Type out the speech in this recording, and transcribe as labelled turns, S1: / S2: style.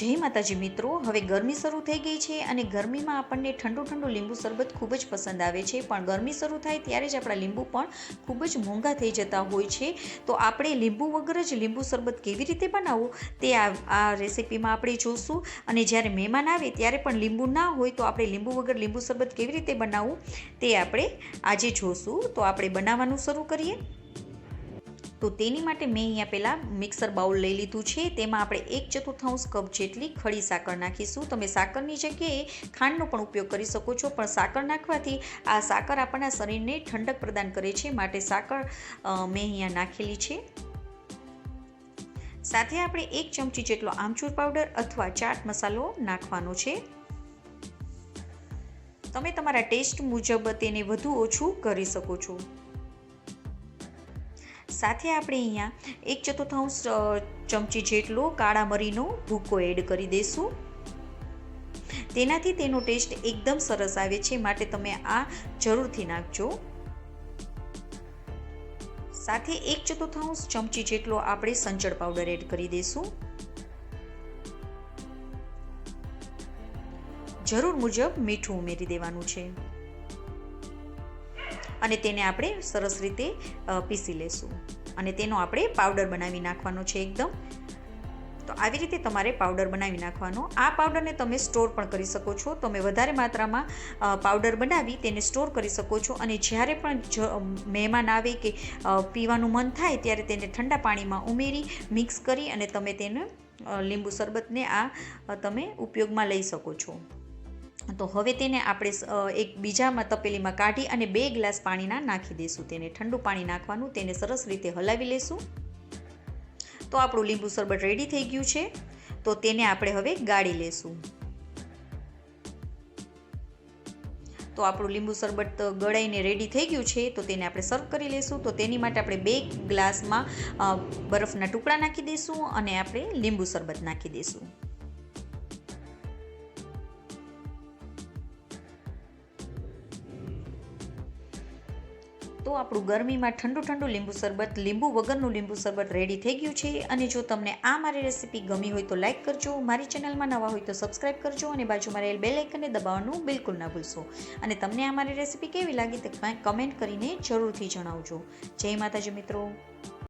S1: જય માતાજી મિત્રો. હવે ગરમી શરૂ થઈ ગઈ છે અને ગરમીમાં આપણને ઠંડુ ઠંડુ લીંબુ શરબત ખૂબ જ પસંદ આવે છે. પણ ગરમી શરૂ થાય ત્યારે જ આપણા લીંબુ પણ ખૂબ જ મોંઘા થઈ જતા હોય છે. તો આપણે લીંબુ વગર જ લીંબુ શરબત કેવી રીતે બનાવવું તે આ રેસીપીમાં આપણે જોશું. અને જ્યારે મહેમાન આવે ત્યારે પણ લીંબુ ના હોય તો આપણે લીંબુ વગર લીંબુ શરબત કેવી રીતે બનાવવું તે આપણે આજે જોશું. તો આપણે બનાવવાનું શરૂ કરીએ. તો તેની માટે મેં અહીંયા પહેલાં મિક્સર બાઉલ લઈ લીધું છે. તેમાં આપણે એક ચતુર્થાંશ કપ જેટલી ખડી સાકર નાખીશું. તમે સાકરની જગ્યાએ ખાંડનો પણ ઉપયોગ કરી શકો છો, પણ સાકર નાખવાથી આ સાકર આપણા શરીરને ઠંડક પ્રદાન કરે છે માટે સાકર મેં અહીંયા નાખેલી છે. સાથે આપણે એક ચમચી જેટલો આમચૂર પાવડર અથવા ચાટ મસાલો નાખવાનો છે. તમે તમારા ટેસ્ટ મુજબ તેને વધુ ઓછું કરી શકો છો. સાથે આપણે અહીંયા એક ચતુર્થાંશ ચમચી જેટલો કાળા મરીનો ભૂકો એડ કરી દઈશું તેનાથી તેનો ટેસ્ટ એકદમ સરસ આવે છે, માટે તમે આ જરૂરથી નાખજો. સાથે એક ચતુર્થાંશ ચમચી જેટલો આપણે સંચળ પાવડર એડ કરી દઈશું જરૂર મુજબ મીઠું ઉમેરી દેવાનું છે. અને તેને આપણે સરસ રીતે પીસી લેશું. અને તેનો આપણે પાવડર બનાવી નાખવાનો છે એકદમ. તો આવી રીતે તમારે પાવડર બનાવી નાખવાનો. આ પાવડરને તમે સ્ટોર પણ કરી શકો છો. તમે વધારે માત્રામાં પાવડર બનાવી તેને સ્ટોર કરી શકો છો. અને જ્યારે પણ મહેમાન આવે કે પીવાનું મન થાય ત્યારે તેને ઠંડા પાણીમાં ઉમેરી, મિક્સ કરી અને તમે તેને લીંબુ શરબતને આ તમે ઉપયોગમાં લઈ શકો છો. તો હવે તેને આપણે એક બીજામાં તપેલીમાં કાઢી અને બે ગ્લાસ પાણીના નાખી દઈશું. તેને ઠંડુ પાણી નાખવાનું, તેને સરસ રીતે હલાવી લેશું. તો આપણું લીંબુ શરબત રેડી થઈ ગયું છે. તો તેને આપણે હવે ગાળી લેશું. તો આપણું લીંબુ શરબત ગળાઈને રેડી થઈ ગયું છે, તો તેને આપણે સર્વ કરી લઈશું તો તેની માટે આપણે બે ગ્લાસમાં બરફના ટુકડા નાખી દઈશું અને આપણે લીંબુ શરબત નાખી દઈશું. તો આપણું ગરમીમાં ઠંડુ ઠંડુ લીંબુ શરબત, લીંબુ વગરનું લીંબુ શરબત રેડી થઈ ગયું છે. અને જો તમને આ મારી રેસીપી ગમી હોય તો લાઇક કરજો, મારી ચેનલમાં નવા હોય તો સબસ્ક્રાઇબ કરજો અને બાજુમાં રહેલ બે લાઇકને દબાવવાનું બિલકુલ ના ભૂલશો. અને તમને આ મારી રેસીપી કેવી લાગી તે કમેન્ટ કરીને જરૂરથી જણાવજો. જય માતાજી મિત્રો.